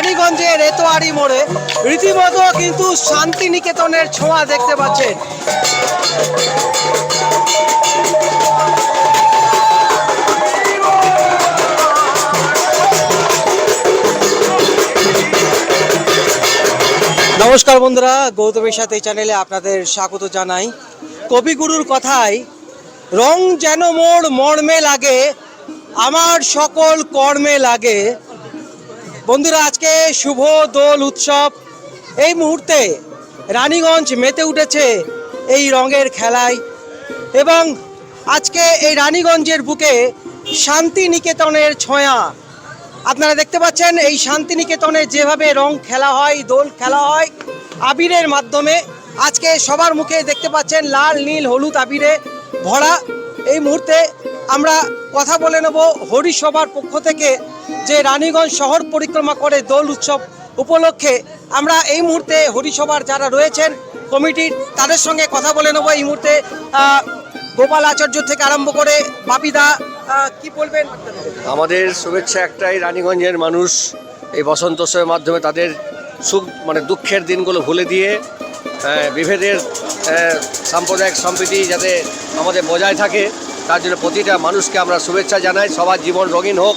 রানীগঞ্জের রেতোয়ারি মোড়ে রীতিমতো কিন্তু শান্তিনিকেতনের ছোঁয়া দেখতে পাচ্ছেন। নমস্কার বন্ধুরা, গৌতমের সাথে চ্যানেলে আপনাদের স্বাগত জানাই। কবিগুরুর কথায়, রং যেন মোর মর্মে লাগে, আমার সকল কর্মে লাগে বন্ধুরা, আজকে শুভ দোল উৎসব। এই মুহূর্তে রানীগঞ্জ মেতে উঠেছে এই রঙের খেলায় এবং আজকে এই রানীগঞ্জের বুকে শান্তিনিকেতনের ছোঁয়া। আপনারা দেখতে পাচ্ছেন, এই শান্তিনিকেতনে যেভাবে রং খেলা হয়, দোল খেলা হয়, আবিরের মাধ্যমে আজকে সবার মুখে দেখতে পাচ্ছেন লাল, নীল, হলুদ আবিরে ভরা। এই মুহূর্তে আমরা কথা বলে নেব হরিসভার পক্ষ থেকে যে রানীগঞ্জ শহর পরিক্রমা করে দোল উৎসব উপলক্ষে আমরা এই মুহূর্তে হরিসভার যারা রয়েছেন কমিটির, তাদের সঙ্গে কথা বলে নেব এই মুহূর্তে। গোপাল আচার্য থেকে আরম্ভ করে বাপিদা কি বলবেন? আমাদের শুভেচ্ছা একটাই, রানীগঞ্জের মানুষ এই বসন্ত উৎসবের মাধ্যমে তাদের সুখ মানে দুঃখের দিনগুলো ভুলে দিয়ে বিভেদের সাম্প্রদায়িক সম্প্রীতি যাতে আমাদের বজায় থাকে, তার জন্য প্রতিটা মানুষকে আমরা শুভেচ্ছা জানাই। সবার জীবন রঙিন হোক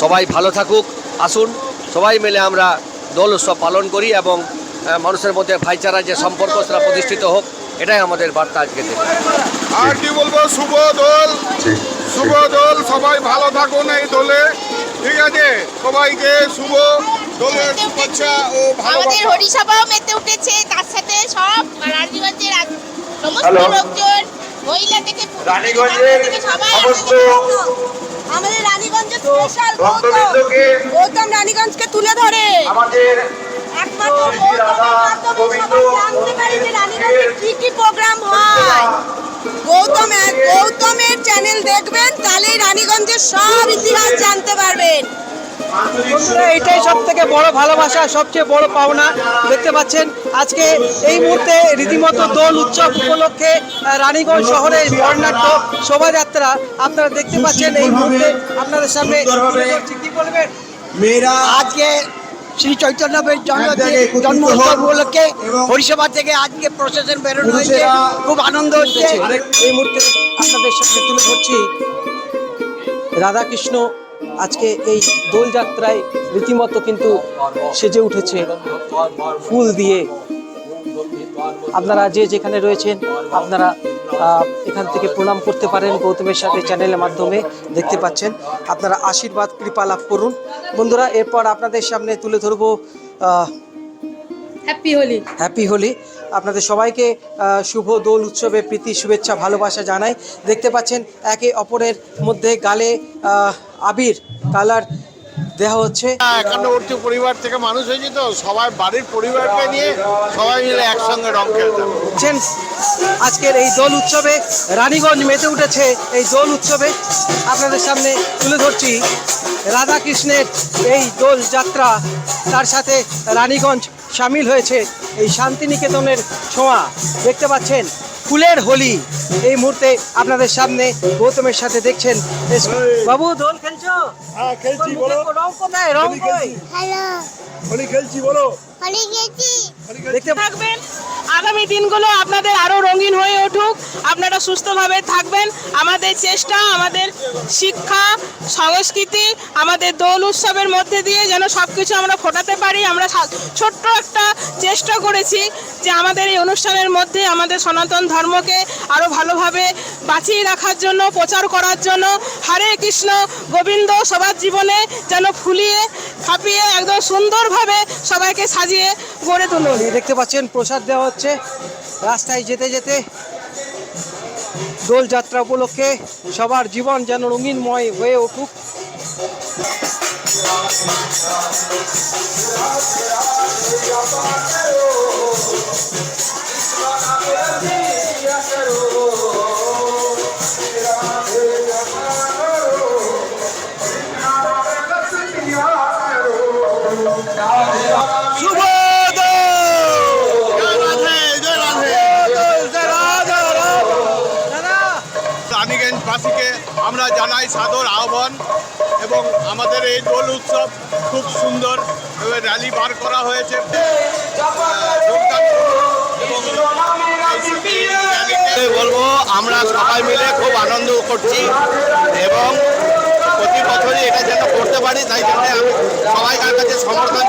সবাই ভালো থাকুক আসুন। সবাই মিলে আমরা দোল উৎসব পালন করি এবং মানুষের মধ্যে ভাইচারা যে সম্পর্ক সেটা প্রতিষ্ঠিত হোক এটাই আমাদের বার্তা আজকে আর কি বলব শুভ দোল। শুভ দোল সবাই ভালো থাকুন এই দোলে। ঠিক আছে? সবাইকে শুভ দোলের শুভেচ্ছা ও আমাদের হরিসভাও মেতে উঠেছে তার সাথে সব রানীগঞ্জের সমস্ত লোকজন মহিলা থেকে রানীগঞ্জের সমস্ত আমাদের রানীগঞ্জের স্পেশাল গৌতম। রানীগঞ্জকে তুলে ধরে। আমাদের কি প্রোগ্রাম হয়। গৌতম গৌতমের চ্যানেল দেখবেন তাহলেই রানীগঞ্জের সব ইতিহাস জানতে পারবেন। বন্ধুরা এটাই সব থেকে বড় ভালোবাসা সবচেয়ে বড় পাওনা। দেখতে পাচ্ছেন আজকে এই মুহূর্তে রীতিমতো দোল উৎসব উপলক্ষে রানীগঞ্জ শহরে বর্ণাঢ্য শোভাযাত্রা আপনারা দেখতে পাচ্ছেন। এই মুহূর্তে আপনাদের সামনে কি বলবেন? মেয়েরা আজকে শ্রী চৈতন্যের জন্ম এক জায়গায় একত্রিত জন্ম হন উপলক্ষে হরিসভা থেকে আজকে প্রসেশন বেরোনো হয়েছে। খুব আনন্দ হচ্ছে। এই মুহূর্তে আপনাদের সামনে তুলে ধরছি। রাধাকৃষ্ণ আজকে এই দোলযাত্রায় রীতিমতো কিন্তু সেজে উঠেছে ফুল দিয়ে। আপনারা যে যেখানে রয়েছেন, আপনারা এখান থেকে প্রণাম করতে পারেন গৌতমের সাথে চ্যানেলের মাধ্যমে, দেখতে পাচ্ছেন। আপনারা আশীর্বাদ, কৃপা লাভ করুন। বন্ধুরা, এরপর আপনাদের সামনে তুলে ধরবো হ্যাপি হোলি হ্যাপি হোলি আপনাদের সবাইকে শুভ দোল উৎসবে প্রীতি শুভেচ্ছা ভালোবাসা জানাই। দেখতে পাচ্ছেন একে অপরের মধ্যে গালে আবির কালার দেওয়া হচ্ছে। একান্নবর্তী পরিবার থেকে মানুষ হয়েছে তো সবাই বাড়ির পরিবারকে নিয়ে সবাই মিলে একসঙ্গে রং খেলতে আজকের এই দোল উৎসবে রানীগঞ্জ মেতে উঠেছে এই দোল উৎসবে। আপনাদের সামনে তুলে ধরছি রাধাকৃষ্ণের এই দোল যাত্রা তার সাথে রানীগঞ্জ সামিল হয়েছে এই শান্তিনিকেতনের ছোঁয়া। দেখতে পাচ্ছেন ফুলের হোলি। এই মুহূর্তে আপনাদের সামনে গৌতমের সাথে দেখছেন বাবু দোল খেলছো? হ্যাঁ খেলছি বলো। রং কোথায়? রং হোলি খেলছি। বলো। দেখতে থাকবেন। আগামী দিনগুলো আপনাদের আরও রঙিন হয়ে উঠুক। আপনারা সুস্থভাবে থাকবেন। আমাদের চেষ্টা, আমাদের শিক্ষা, সংস্কৃতি, আমাদের দোল উৎসবের মধ্যে দিয়ে যেন সব কিছু আমরা ফোটাতে পারি। আমরা ছোট্ট একটা চেষ্টা করেছি যে আমাদের এই অনুষ্ঠানের মধ্যে আমাদের সনাতন ধর্মকে আরও ভালোভাবে বাঁচিয়ে রাখার জন্য, প্রচার করার জন্য, হরে কৃষ্ণ গোবিন্দ সবার জীবনে যেন ফুলিয়ে, ফাঁপিয়ে একদম সুন্দরভাবে সবাইকে সাজিয়ে গড়ে তুলুন। দেখতে পাচ্ছেন, প্রসাদ দেওয়া হচ্ছে। রাস্তায় যেতে যেতে দোল যাত্রা উপলক্ষে সবার জীবন যেন রঙিনময় হয়ে উঠুক। আমরা জানাই সাদর আহ্বান এবং আমাদের এই দোল উৎসব খুব সুন্দর র্যালি বার করা হয়েছে। বলব, আমরা সবাই মিলে খুব আনন্দ করছি এবং প্রতি বছরই এটা যেন করতে পারি, তাই জন্য আমি সবাইকার কাছে সমর্থন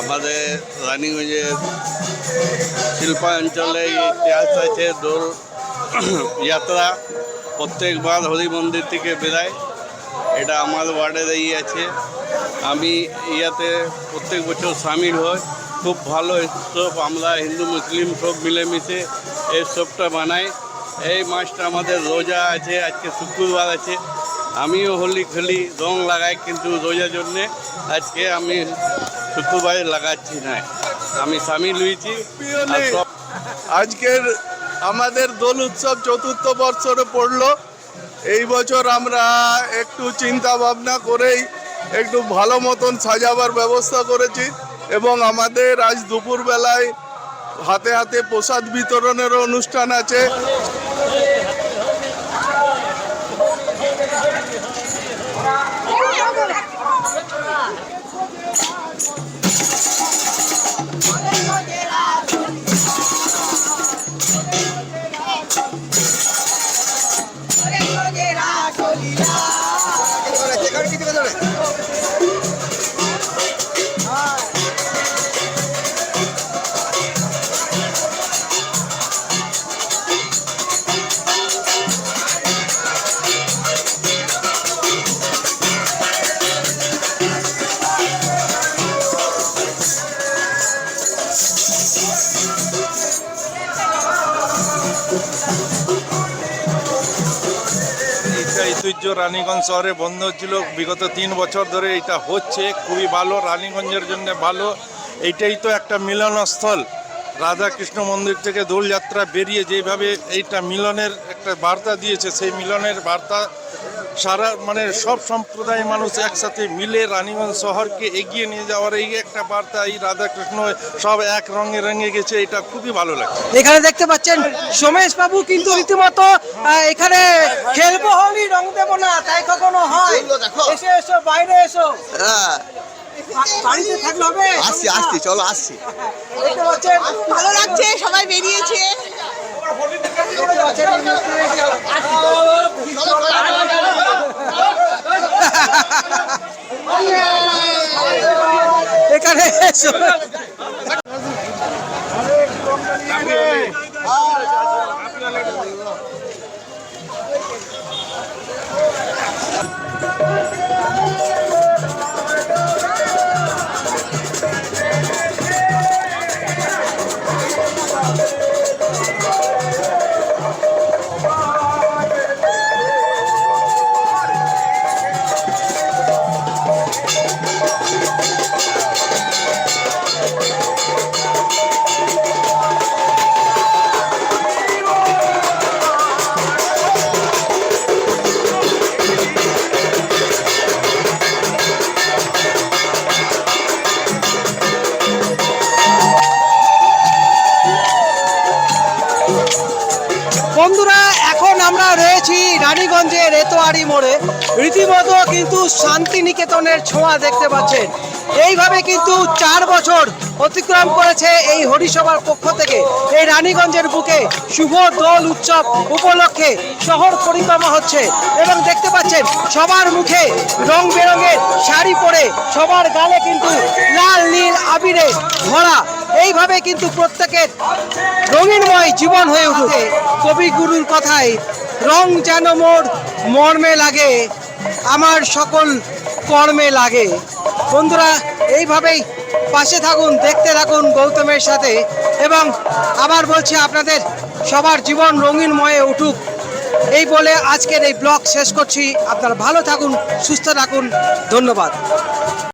আমাদের রানীগঞ্জের শিল্পাঞ্চলে ইতিহাস আছে, দোল যাত্রা প্রত্যেকবার হরি মন্দির থেকে বেরায়। এটা আমার ওয়ার্ডের এই আছে। আমি ইয়াতে প্রত্যেক বছর সামিল হই। খুব ভালো উৎসব, আমরা হিন্দু, মুসলিম সব মিলেমিশে এই উৎসবটা বানাই এই মাসটা আমাদের রোজা আছে, আজকে শুক্রবার আছে। আমিও হোলি খেলি, রং লাগাই কিন্তু রোজার জন্যে। আজকে আমি শুক্রবারে লাগাচ্ছি না। আমি স্বামী সব আজকের আমাদের দোল উৎসব চতুর্থ বৎসরে পড়ল। এই বছর আমরা একটু চিন্তা ভাবনা করেই একটু ভালো মতন সাজাবার ব্যবস্থা করেছি এবং আমাদের আজ দুপুরবেলায় হাতে হাতে প্রসাদ বিতরণেরও অনুষ্ঠান আছে। এটা ঐতিহ্য রানীগঞ্জ শহরে বন্ধ হচ্ছিল বিগত তিন বছর ধরে এটা হচ্ছে। খুবই ভালো, রানীগঞ্জের জন্য ভালো। এইটাই তো একটা মিলনস্থল। রাধাকৃষ্ণ মন্দির থেকে দোলযাত্রা বেরিয়ে যেভাবে এইটা মিলনের একটা বার্তা দিয়েছে, সেই মিলনের বার্তা সারা মানে সব সম্প্রদায়ের মানুষ একসাথে মিলে রানীগঞ্জ শহরকে এগিয়ে নিয়ে যাওয়ার এই একটা বার্তা এই রাধাকৃষ্ণ সব এক রঙে রঙে গেছে এটা খুবই ভালো লাগে এখানে দেখতে পাচ্ছেন সোমেশ বাবু কিন্তু রীতিমতো এখানে খেলব হলি রং দেবো না তাই কখনো হয়। এসে এসো বাইরে এসো। বাড়িতে থাকলে হবে? আসছি আসছি চলো আসছি। ভালো লাগছে সবাই বেরিয়েছে দেখতে পাচ্ছেন এই মুহূর্তে- এখানে এসো বন্ধুরা এখন আমরা রয়েছি রানীগঞ্জের রেতোয়ারি মোড়ে। রীতিমতো কিন্তু শান্তিনিকেতনের ছোঁয়া দেখতে পাচ্ছেন। এইভাবে কিন্তু চার বছর অতিক্রম করেছে এই হরিসভার পক্ষ থেকে। এই রানীগঞ্জের বুকে শুভ দোল উৎসব উপলক্ষে শহর পরিক্রমা হচ্ছে এবং দেখতে পাচ্ছেন, সবার মুখে রং বেরঙের শাড়ি পরে সবার গালে কিন্তু লাল, নীল, আবিরে ভরা। এইভাবে কিন্তু প্রত্যেকের রঙিনময় জীবন হয়ে উঠে কবিগুরুর কথায়, রং যেন মোর মর্মে লাগে, আমার সকল কর্মে লাগে। বন্ধুরা, এইভাবেই পাশে থাকুন, দেখতে থাকুন গৌতমের সাথে এবং আবার বলছি আপনাদের, সবার জীবন রঙিনময়ে উঠুক। এই বলে আজকের এই ব্লগ শেষ করছি। আপনারা ভালো থাকুন, সুস্থ থাকুন। ধন্যবাদ।